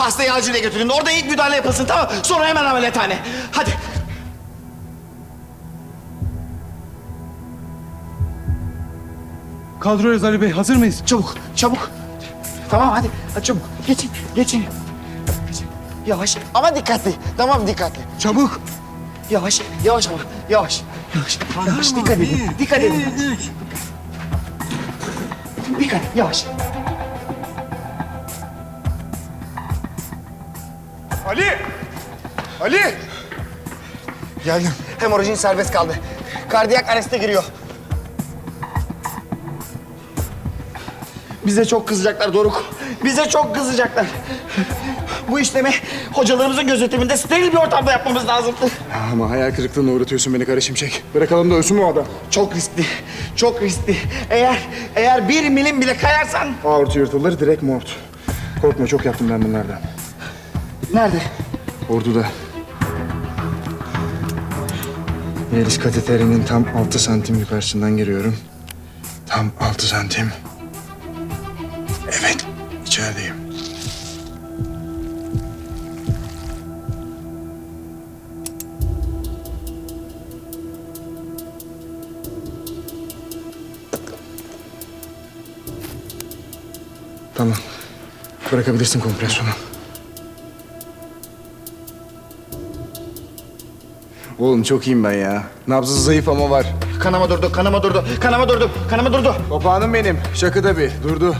Hastayı acile götürün. Orada ilk müdahale yapılsın tamam? Sonra hemen ameliyathane. Hadi. Kaldırıyoruz Ali Bey. Hazır mıyız? Çabuk, çabuk. Tamam hadi, hadi çabuk. Geçin, geçin. Geçin. Yavaş ama dikkatli. Tamam dikkatli. Çabuk. Yavaş, yavaş ama. Yavaş. Yavaş, yavaş. Dikkat edin. Dikkat edin. Dikkat, yavaş. Ali! Ali! Geldim. Hemorajin serbest kaldı. Kardiyak areste giriyor. Bize çok kızacaklar Doruk. Bize çok kızacaklar. Bu işlemi hocalarımızın gözetiminde steril bir ortamda yapmamız lazım. Ama hayal kırıklığına uğratıyorsun beni Kara Şimşek. Bırakalım da ölsün mü o adam? Çok riskli, çok riskli. Eğer, eğer bir milim bile kayarsan... Aortu yırtılır, direkt mort. Korkma, çok yaptım ben bunlardan. Nerede? Ordu'da. Yeliz kateterinin tam 6 santim yukarısından giriyorum. Tam 6 santim. Evet, içerideyim. Tamam. Bırakabilirsin kompresyonu. Oğlum çok iyiyim ben ya. Nabzı zayıf ama var. Kanama durdu, kanama durdu, kanama durdu, kanama durdu. Papağanım benim. Şakı da bir. Durdu.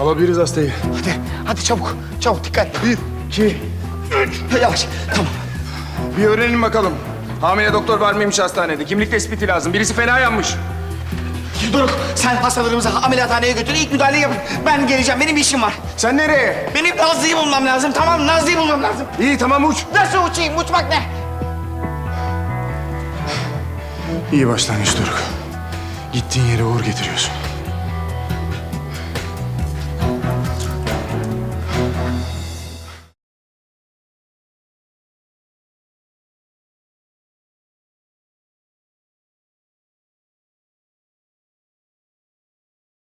Alabiliriz hastayı. Hadi, hadi çabuk, çabuk dikkatli. Bir, iki, üç. Yavaş, tamam. Bir öğrenin bakalım. Hamile doktor var mıymış hastanede? Kimlik tespiti lazım. Birisi fena yanmış. Doruk, sen hastalarımızı ameliyathaneye götür, ilk müdahaleyi yapın. Ben geleceğim, benim bir işim var. Sen nereye? Benim Nazlı'yı bulmam lazım, tamam? Nazlı'yı bulmam lazım. İyi tamam uç. Nasıl uçayım, uçmak ne? İyi başlangıç Doruk. Gittiğin yere uğur getiriyorsun.